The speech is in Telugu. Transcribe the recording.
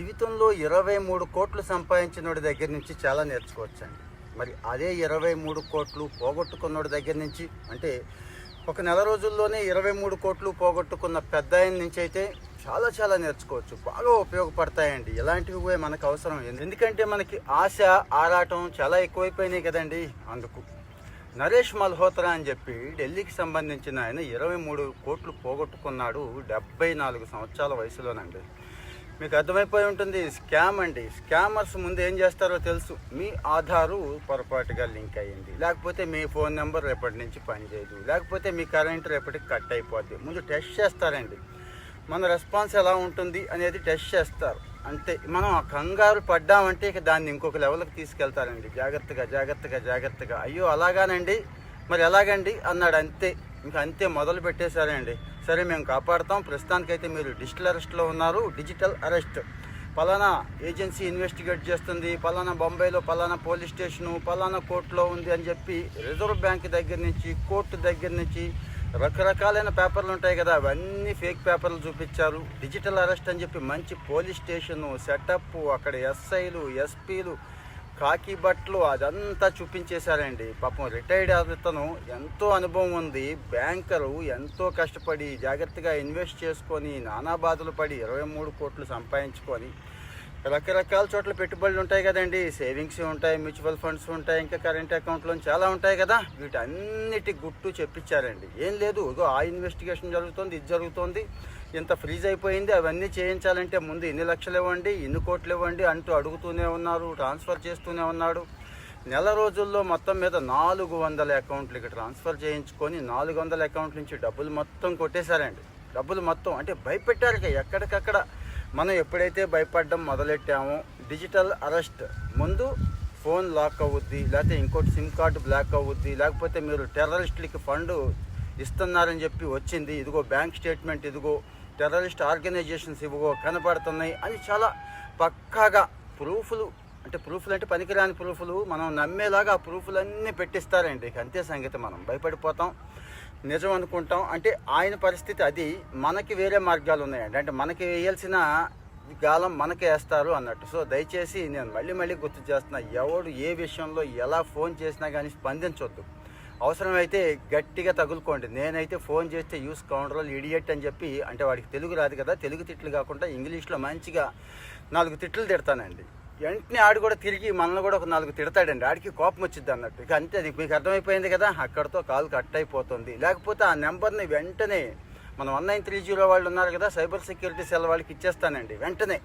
జీవితంలో ఇరవై మూడు కోట్లు సంపాదించినోడి దగ్గర నుంచి చాలా నేర్చుకోవచ్చండి. మరి అదే ఇరవై మూడు కోట్లు పోగొట్టుకున్నోడి దగ్గర నుంచి అంటే ఒక నెల రోజుల్లోనే ఇరవై మూడు కోట్లు పోగొట్టుకున్న పెద్ద ఆయన నుంచి అయితే చాలా చాలా నేర్చుకోవచ్చు. బాగా ఉపయోగపడతాయండి. ఇలాంటివి కూడా మనకు అవసరం. ఎందుకంటే మనకి ఆశ ఆరాటం చాలా ఎక్కువైపోయినాయి కదండి అందుకు. నరేష్ మల్హోత్రా అని చెప్పి ఢిల్లీకి సంబంధించిన ఆయన ఇరవై మూడు కోట్లు పోగొట్టుకున్నాడు డెబ్బై నాలుగు సంవత్సరాల వయసులోనండి. మీకు అర్థమైపోయి ఉంటుంది. స్కామ్ అండి. స్కామర్స్ ముందు ఏం చేస్తారో తెలుసు. మీ ఆధారు పొరపాటుగా లింక్ అయ్యింది. లేకపోతే మీ ఫోన్ నెంబర్ రేపటి నుంచి పనిచేయదు లేకపోతే మీ కరెంట్ రేపటికి కట్ అయిపోద్ది. ముందు టెస్ట్ చేస్తారండి. మన రెస్పాన్స్ ఎలా ఉంటుంది అనేది టెస్ట్ చేస్తారు. అంతే మనం ఆ కంగారు పడ్డామంటే ఇక దాన్ని ఇంకొక లెవెల్కి తీసుకెళ్తారండి. జాగ్రత్తగా జాగ్రత్తగా జాగ్రత్తగా. అయ్యో అలాగానండి. మరి ఎలాగండి? అన్నాడు. అంతే. ఇంకా అంతే మొదలు పెట్టేశారండి. సరే మేము కాపాడుతాం. ప్రస్తుతానికైతే మీరు డిజిటల్ అరెస్ట్లో ఉన్నారు. Digital arrest. పలానా ఏజెన్సీ ఇన్వెస్టిగేట్ చేస్తుంది. పలానా బొంబాయిలో పలానా పోలీస్ స్టేషను పలానా కోర్టులో ఉంది అని చెప్పి రిజర్వ్ బ్యాంక్ దగ్గర నుంచి కోర్టు దగ్గర నుంచి రకరకాలైన పేపర్లు ఉంటాయి కదా అవన్నీ ఫేక్ పేపర్లు చూపించారు. డిజిటల్ అరెస్ట్ అని చెప్పి మంచి పోలీస్ స్టేషను సెటప్ అక్కడ ఎస్ఐలు ఎస్పీలు కాకి బట్టలు అదంతా చూపించేశారండి. పాపం రిటైర్డ్ అతను ఎంతో అనుభవం ఉంది. బ్యాంకరు ఎంతో కష్టపడి జాగ్రత్తగా ఇన్వెస్ట్ చేసుకొని నానా బాధలు పడి ఇరవై మూడు కోట్లు సంపాదించుకొని రకరకాల చోట్ల పెట్టుబడులు ఉంటాయి కదండి. సేవింగ్స్ ఉంటాయి మ్యూచువల్ ఫండ్స్ ఉంటాయి ఇంకా కరెంట్ అకౌంట్లో చాలా ఉంటాయి కదా. వీటన్నిటి గుట్టు చెప్పించారండి. ఏం లేదు ఇదో ఆ ఇన్వెస్టిగేషన్ జరుగుతుంది ఇది జరుగుతుంది. ఇంత ఫ్రీజ్ అయిపోయింది అవన్నీ చేయించాలంటే ముందు ఇన్ని లక్షలు ఇవ్వండి ఇన్ని కోట్లు ఇవ్వండి అంటూ అడుగుతూనే ఉన్నారు ట్రాన్స్ఫర్ చేస్తూనే ఉన్నాడు నెల రోజుల్లో మొత్తం మీద నాలుగు వందల అకౌంట్లకి ట్రాన్స్ఫర్ చేయించుకొని నాలుగు వందల అకౌంట్ నుంచి డబ్బులు మొత్తం కొట్టేశారండి. డబ్బులు మొత్తం అంటే భయపెట్టారు ఇక ఎక్కడికక్కడ. మనం ఎప్పుడైతే భయపడడం మొదలెట్టామో డిజిటల్ అరెస్ట్ ముందు ఫోన్ లాక్ అవుద్ది లేకపోతే ఇంకోటి సిమ్ కార్డు బ్లాక్ అవుద్ది లేకపోతే మీరు టెర్రరిస్టులకి ఫండ్ ఇస్తున్నారని చెప్పి వచ్చింది. ఇదిగో బ్యాంక్ స్టేట్మెంట్ ఇదిగో టెర్రరిస్ట్ ఆర్గనైజేషన్స్ ఇవిగో కనబడుతున్నాయి అని చాలా పక్కాగా ప్రూఫ్లు అంటే ప్రూఫ్లు అంటే పనికిరాని ప్రూఫ్లు మనం నమ్మేలాగా ఆ ప్రూఫ్లన్నీ పెట్టిస్తారండి. ఇక అంతే సంగతి మనం. భయపడిపోతాం. నిజం అనుకుంటాం అంటే ఆయన పరిస్థితి అది. మనకి వేరే మార్గాలు ఉన్నాయండి అంటే మనకి వేయాల్సిన గాలం మనకే వేస్తారు అన్నట్టు. సో దయచేసి నేను మళ్ళీ మళ్ళీ గుర్తు చేస్తున్నా ఎవడు ఏ విషయంలో ఎలా ఫోన్ చేసినా కానీ స్పందించొద్దు. అవసరమైతే గట్టిగా తగులుకోండి. నేనైతే ఫోన్ చేస్తే యూస్ కౌంటర్లో ఇడియట్ అని చెప్పి అంటే వాడికి తెలుగు రాదు కదా తెలుగు తిట్లు కాకుండా ఇంగ్లీష్లో మంచిగా నాలుగు తిట్లు తిడతానండి. వెంటనే ఆడు కూడా తిరిగి మనల్ని కూడా ఒక నాలుగు తిడతాడండి. ఆడికి కోపం వచ్చింది అన్నట్టు. ఇక అంతే అది మీకు అర్థమైపోయింది కదా అక్కడతో కాల్ కట్ అయిపోతుంది. లేకపోతే ఆ నెంబర్ని వెంటనే మన వన్ నైన్ త్రీ జీరో వాళ్ళు ఉన్నారు కదా సైబర్ సెక్యూరిటీ సెల్ వాళ్ళకి ఇచ్చేస్తానండి వెంటనే.